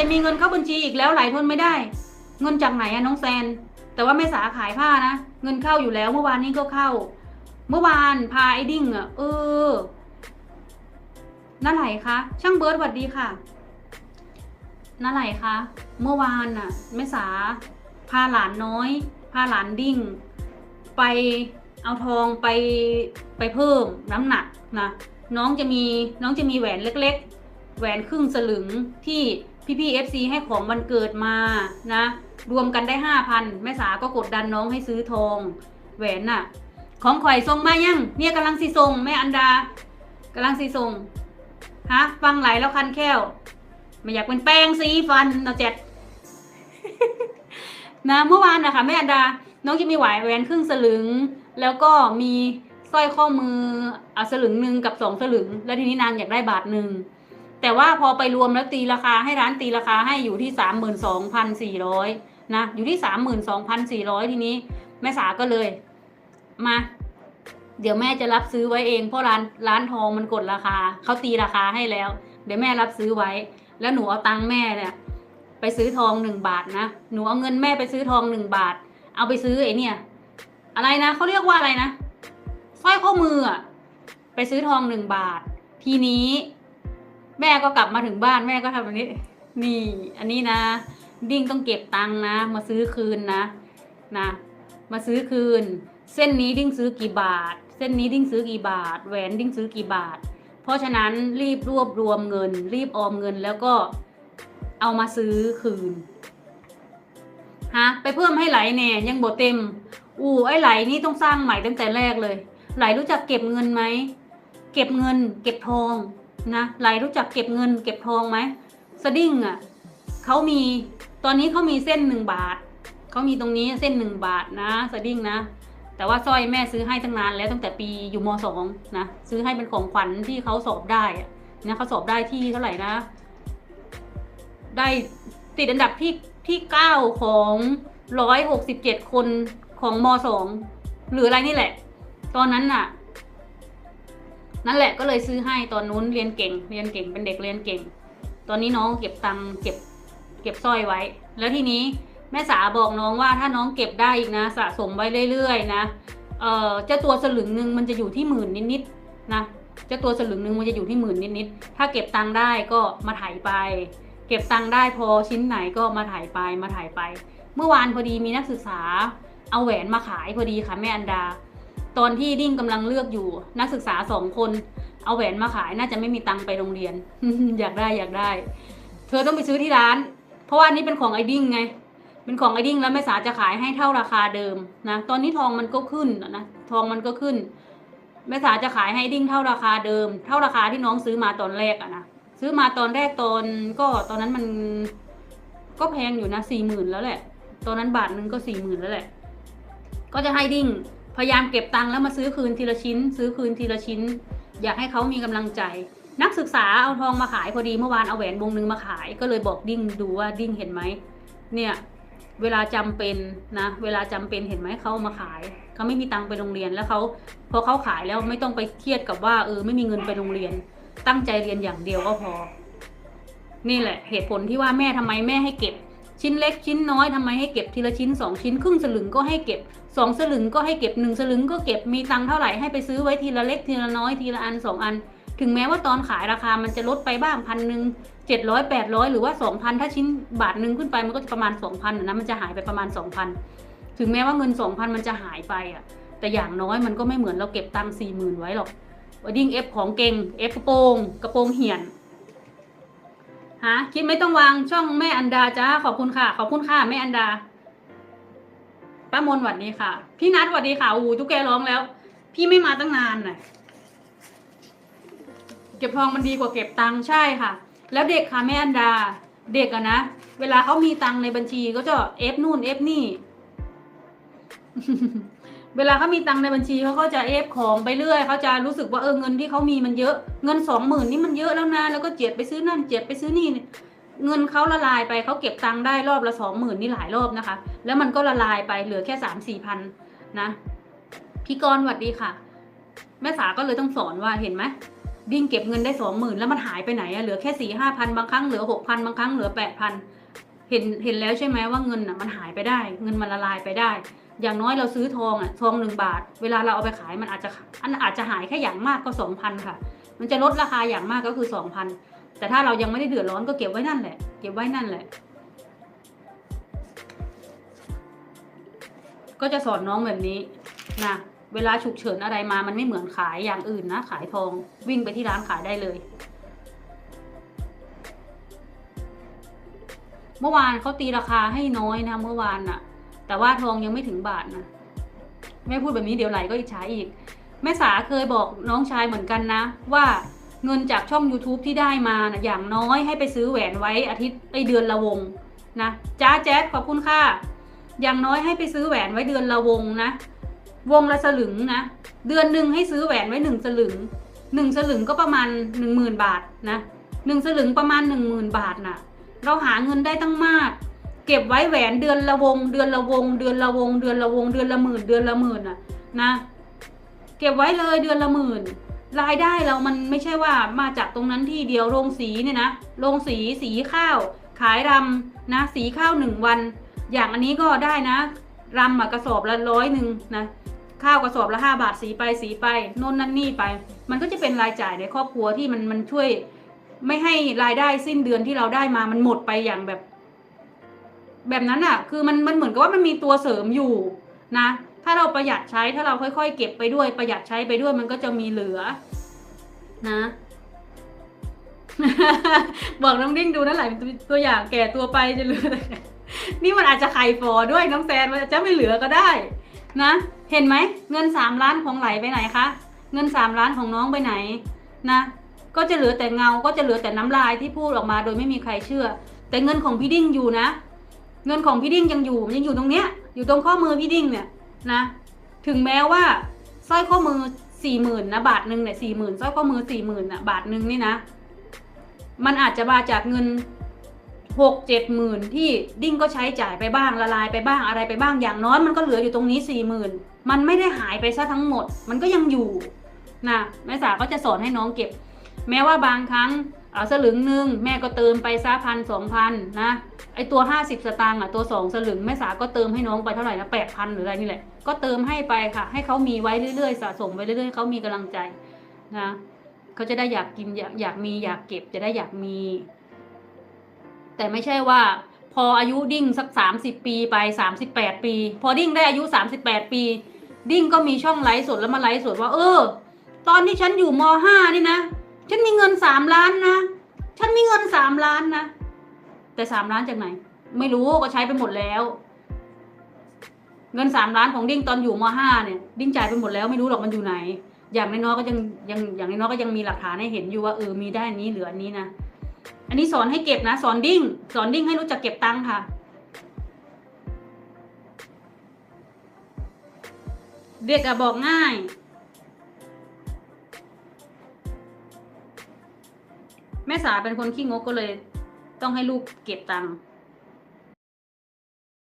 จะมีเงินเข้าบัญชีอีกแล้วหลายทนไม่ได้ เงินจากไหนอะน้องแซน แต่ว่าแม่สาขายผ้านะ เงินเข้าอยู่แล้วเมื่อวานนี้ก็เข้า เมื่อวานพาไอ้ดิ้งอะเออนั่นไหลคะ ช่างเบิร์ดสวัสดีค่ะนั่นไหลคะ เมื่อวานน่ะแม่สา พาหลานน้อย พาหลานดิ้ง ไปเอาทองไปไปเพิ่มน้ำหนักนะน้องจะมีน้องจะมีแหวนเล็ก ๆ แหวนครึ่งสลึงที่ พี่พี่เอฟซีให้ของวันเกิดมานะ รวมกันได้ห้าพันแม่สาก็กดดันน้องให้ซื้อทองแหวนน่ะ ของข่อยส่งมายังเนี่ยกำลังสีส่งแม่อันดากำลังสีส่งฮะฟังไหลแล้วคันแค้วไม่อยากเป็นแป้งสีฟันเราเจ็ดนะเมื่อวานนะคะแม่อันดา น้องจะมีหวายแหวนครึ่งสลึง แล้วก็มีสร้อยข้อมือเอาสลึงหนึ่งกับสองสลึง แล้วทีนี้นางอยากได้บาทหนึ่ง แต่ว่าพอไปรวมแล้วตีราคาให้ร้านตีราคาให้อยู่ที่สามหมื่นสองพันสี่ร้อยนะอยู่ที่สามหมื่นสองพันสี่ร้อยทีนี้แม่สาก็เลย มา เดี๋ยวแม่จะรับซื้อไว้เอง เพราะร้านร้านทองมันกดราคาเขาตีราคาให้แล้ว เดี๋ยวแม่รับซื้อไว้ แล้วหนูเอาตังค์แม่เนี่ยไปซื้อทองหนึ่งบาทนะหนูเอาเงินแม่ไปซื้อทองหนึ่งบาท เอาไปซื้อไอ้เนี่ยอะไรนะเขาเรียกว่าอะไรนะสร้อยข้อมืออะไปซื้อทองหนึ่งบาท ทีนี้ แม่ก็กลับมาถึงบ้านแม่ก็ทำแบบนี้ นี่ อันนี้นะ ดิ้งต้องเก็บตังค์นะ มาซื้อคืนนะนะ มาซื้อคืน เส้นนี้ดิ้งซื้อกี่บาท เส้นนี้ดิ้งซื้อกี่บาท แหวนดิ้งซื้อกี่บาท เพราะฉะนั้นรีบรวบรวมเงิน รีบออมเงินแล้วก็เอามาซื้อคืนฮะไปเพิ่มให้ไหลแน่ยังบ่เต็ม อู้ไอ้ไหลนี่ต้องสร้างใหม่ตั้งแต่แรกเลย ไหลรู้จักเก็บเงินไหมเก็บเงิน เก็บทอง นะไหลรู้จักเก็บเงิน เก็บทองไหมสดิ้งอะเขามีตอนนี้เขามีเส้นหนึ่งบาทเขามีตรงนี้เส้นหนึ่งบาทนะสดิ้งนะ แต่ว่าสร้อยแม่ซื้อให้ตั้งนานแล้วตั้งแต่ปีอยู่มสองนะซื้อให้เป็นของขวัญที่เขาสอบได้นะเขาสอบได้ที่เท่าไหร่นะ ได้ติดอันดับที่ที่เก้าของร้อยหกสิบเจ็ดคนของมสองหรืออะไรนี่แหละ ตอนนั้นน่ะ นั่นแหละก็เลยซื้อให้ตอนนู้นเรียนเก่ง เรียนเก่งเป็นเด็กเรียนเก่ง ตอนนี้น้องเก็บตังค์เก็บเก็บสร้อยไว้ แล้วทีนี้แม่สาบอกน้องว่าถ้าน้องเก็บได้อีกนะ สะสมไว้เรื่อยๆนะเอ่อเจ้าตัวสลึงหนึ่งมันจะอยู่ที่หมื่นนิดๆนะเจ้าตัวสลึงหนึ่งมันจะอยู่ที่หมื่นนิดๆถ้าเก็บตังค์ได้ก็มาถ่ายไป เก็บตังค์ได้พอชิ้นไหนก็มาถ่ายไปมาถ่ายไป เมื่อวานพอดีมีนักศึกษาเอาแหวนมาขายพอดีค่ะแม่อันดา ตอนที่ดิ้งกำลังเลือกอยู่ นักศึกษาสองคน เอาแหวนมาขายน่าจะไม่มีตังค์ไปโรงเรียน อยากได้อยากได้ เธอต้องไปซื้อที่ร้าน เพราะว่านี้เป็นของไอดิ้งไงเป็นของไอดิ้งแล้วแม่สาจะขายให้เท่าราคาเดิมนะตอนนี้ทองมันก็ขึ้นนะทองมันก็ขึ้นแม่สาจะขายให้ดิ้งเท่าราคาเดิม เท่าราคาที่น้องซื้อมาตอนแรกอะนะซื้อมาตอนแรกตอนก็ตอนนั้นมันก็แพงอยู่นะสี่หมื่นแล้วแหละ ตอนนั้นบาทหนึ่งก็สี่หมื่นแล้วแหละ ก็จะให้ดิ้ง พยายามเก็บตังค์แล้วมาซื้อคืนทีละชิ้น ซื้อคืนทีละชิ้น อยากให้เขามีกำลังใจ นักศึกษาเอาทองมาขายพอดีเมื่อวานเอาแหวนวงหนึ่งมาขาย ก็เลยบอกดิ้งดูว่าดิ้งเห็นไหมเนี่ยเวลาจำเป็นนะ เวลาจำเป็นเห็นไหมเขาเอามาขายเขาไม่มีตังค์ไปโรงเรียนแล้วเขาพอเขาขายแล้วไม่ต้องไปเครียดกับว่าเออไม่มีเงินไปโรงเรียน ตั้งใจเรียนอย่างเดียวก็พอ นี่แหละ เหตุผลที่ว่าแม่ทำไมแม่ให้เก็บ ชิ้นเล็กชิ้นน้อยทำไมให้เก็บทีละชิ้นสองชิ้น ครึ่งสลึงก็ให้เก็บสองสลึงก็ให้เก็บหนึ่งสลึงก็เก็บมีตังเท่าไหร่ให้ไปซื้อไว้ทีละเล็กทีละน้อยทีละอันสองอัน ถึงแม้ว่าตอนขายราคามันจะลดไปบ้างพันหนึ่งเจ็ดร้อยแปดร้อยหรือว่าสองพันถ้าชิ้นบาทหนึ่งขึ้นไปมันก็จะประมาณสองพันนะมันจะหายไปประมาณสองพันถึงแม้ว่าเงินสองพันมันจะหายไปอะแต่อย่างน้อยมันก็ไม่เหมือนเราเก็บตังค์สี่หมื่นไว้หรอกว่าดิ้งเอฟของเก่งเอฟกระโปรงกระโปรงเหี่ยน ฮะคิดไม่ต้องวางช่องแม่อันดาจ้าขอบคุณค่ะ ขอบคุณค่ะแม่อันดาป้ามนหวัดดีค่ะ พี่นัทหวัดดีค่ะอูทุกแกร้องแล้ว พี่ไม่มาตั้งนานน่ะ เก็บทองมันดีกว่าเก็บตังค์ใช่ค่ะ แล้วเด็กค่ะแม่อันดา เด็กอะนะเวลาเขามีตังค์ในบัญชีก็จะเอฟนู่นเอฟนี่ เวลาเขามีตังในบัญชีเขาก็จะเอฟของไปเรื่อยเขาจะรู้สึกว่าเออเงินที่เขามีมันเยอะเงินสองหมื่นนี่มันเยอะแล้วนะแล้วก็เจียดไปซื้อนั่นเจียดไปซื้อนี่เงินเขาละลายไปเขาเก็บตังได้รอบละสองหมื่นนี่หลายรอบนะคะ แล้วมันก็ละลายไปเหลือแค่สามสี่พันนะพี่กรณ์สวัสดีค่ะ แม่สาก็เลยต้องสอนว่าเห็นไหมดิ้งเก็บเงินได้สองหมื่นแล้วมันหายไปไหนอะเหลือแค่สี่ห้าพันบางครั้งเหลือหกพันบางครั้งเหลือแปดพันเห็นเห็นแล้วใช่ไหมว่าเงินอะมันหายไปได้ เงินมันละลายไปได้ อย่างน้อยเราซื้อทองอะทองหนึ่งบาท เวลาเราเอาไปขายมันอาจจะอันอาจจะหายแค่อย่างมากก็สองพันค่ะ มันจะลดราคาอย่างมากก็คือสองพันแต่ถ้าเรายังไม่ได้เดือดร้อนก็เก็บไว้นั่นแหละ เก็บไว้นั่นแหละ ก็จะสอนน้องแบบนี้นะเวลาฉุกเฉินอะไรมามันไม่เหมือนขายอย่างอื่นนะ ขายทองวิ่งไปที่ร้านขายได้เลย เมื่อวานเขาตีราคาให้น้อยนะ เมื่อวานน่ะ แต่ว่าทองยังไม่ถึงบาทนะแม่พูดแบบนี้เดี๋ยวไหลก็อิจฉาอีก แม่สาเคยบอกน้องชายเหมือนกันนะ ว่าเงินจากช่อง YouTube ที่ได้มานะอย่างน้อยให้ไปซื้อแหวนไว้อาทิตย์ไอเดือนละวงนะจ้าแจ๊ดขอบคุณค่ะ อย่างน้อยให้ไปซื้อแหวนไว้เดือนละวงนะ วงละสลึงนะ เดือนหนึ่งให้ซื้อแหวนไว้หนึ่งสลึงหนึ่งสลึงก็ประมาณหนึ่งหมื่นบาทนะหนึ่งสลึงประมาณหนึ่งหมื่นบาทน่ะ เราหาเงินได้ตั้งมาก เก็บไว้แหวนเดือนละวง เดือนละวง เดือนละวง เดือนละวง เดือนละหมื่น เดือนละหมื่นน่ะนะ เก็บไว้เลยเดือนละหมื่น รายได้เรามันไม่ใช่ว่ามาจากตรงนั้นที่เดียวโรงสีเนี่ยนะโรงสีสีข้าว ขายรำนะสีข้าวหนึ่งวัน อย่างอันนี้ก็ได้นะรำอะกระสอบละร้อยหนึ่งนะข้าวกระสอบละห้าบาทสีไปสีไปโน่นนั่นนี่ไป มันก็จะเป็นรายจ่ายในครอบครัวที่มันมันช่วย ไม่ให้รายได้สิ้นเดือนที่เราได้มามันหมดไปอย่างแบบ แบบนั้นอะ คือมันมันเหมือนกับว่ามันมีตัวเสริมอยู่นะ ถ้าเราประหยัดใช้ถ้าเราค่อย ๆ เก็บไปด้วยประหยัดใช้ไปด้วยมันก็จะมีเหลือ นะบอกน้องดิ้งดูนั่นแหละตัวอย่างแก่ตัวไปจะเหลือนี่มันอาจจะไข่ฟอด้วยน้องแซนมันจจะไม่เหลือก็ได้ นะ เห็นไหมเงินสามล้านของไหลไปไหนคะเงินสามล้านของน้องไปไหน นะ ก็จะเหลือแต่เงาก็จะเหลือแต่น้ำลายที่พูดออกมาโดยไม่มีใครเชื่อ แต่เงินของพี่ดิ้งอยู่นะ เงินของพี่ดิ้งยังอยู่มันยังอยู่ตรงเนี้ย อยู่ตรงข้อมือพี่ดิ้งเนี่ยนะ ถึงแม้ว่าสร้อยข้อมือสี่หมื่นนะบาทหนึ่งเนี่ยสี่หมื่นสร้อยข้อมือสี่หมื่นนะบาทหนึ่งนี่นะ มันอาจจะมาจากเงินหกเจ็ดหมื่นที่ดิ้งก็ใช้จ่ายไปบ้างละลายไปบ้างอะไรไปบ้างอย่างน้อยมันก็เหลืออยู่ตรงนี้สี่หมื่นมันไม่ได้หายไปซะทั้งหมด มันก็ยังอยู่นะแม่สาก็จะสอนให้น้องเก็บ แม้ว่าบางครั้งเอาสลึงหนึ่งแม่ก็เติมไปซะพันสองพันนะ ไอตัวห้าสิบสตางค์อะตัวสองสลึงแม่สาก็เติมให้น้องไปเท่าไหร่นะแปดพันหรืออะไรนี่แหละ ก็เติมให้ไปค่ะ ให้เขามีไว้เรื่อยๆ สะสมไว้เรื่อยๆเขามีกำลังใจนะเขาจะได้อยากกินอยากอยากมีอยากเก็บจะได้อยากมี แต่ไม่ใช่ว่า พออายุดิ้งสักสามสิบปีไปสามสิบแปดปี พอดิ้งได้อายุสามสิบแปดปี ดิ้งก็มีช่องไลฟ์สดแล้วมาไลฟ์สดว่าเออ ตอนที่ฉันอยู่มห้านี่นะฉันมีเงินสามล้านนะฉันมีเงินสามล้านนะ แต่สามล้านจากไหน ไม่รู้ก็ใช้ไปหมดแล้ว เงินสามล้านของดิ้งตอนอยู่มห้าเนี่ย ดิ้งจ่ายไปหมดแล้วไม่รู้หรอกมันอยู่ไหน อย่างน้อยๆก็ยังยังอย่างน้อยๆก็ยังมีหลักฐานให้เห็นอยู่ว่าเออมีได้นนี้เหลืออันนี้นะอันนี้สอนให้เก็บนะ สอนดิ้ง สอนดิ้งให้รู้จักเก็บตังค์ค่ะเด็กอะบอกง่าย แม่สาเป็นคนขี้งกก็เลย ต้องให้ลูกเก็บตังค์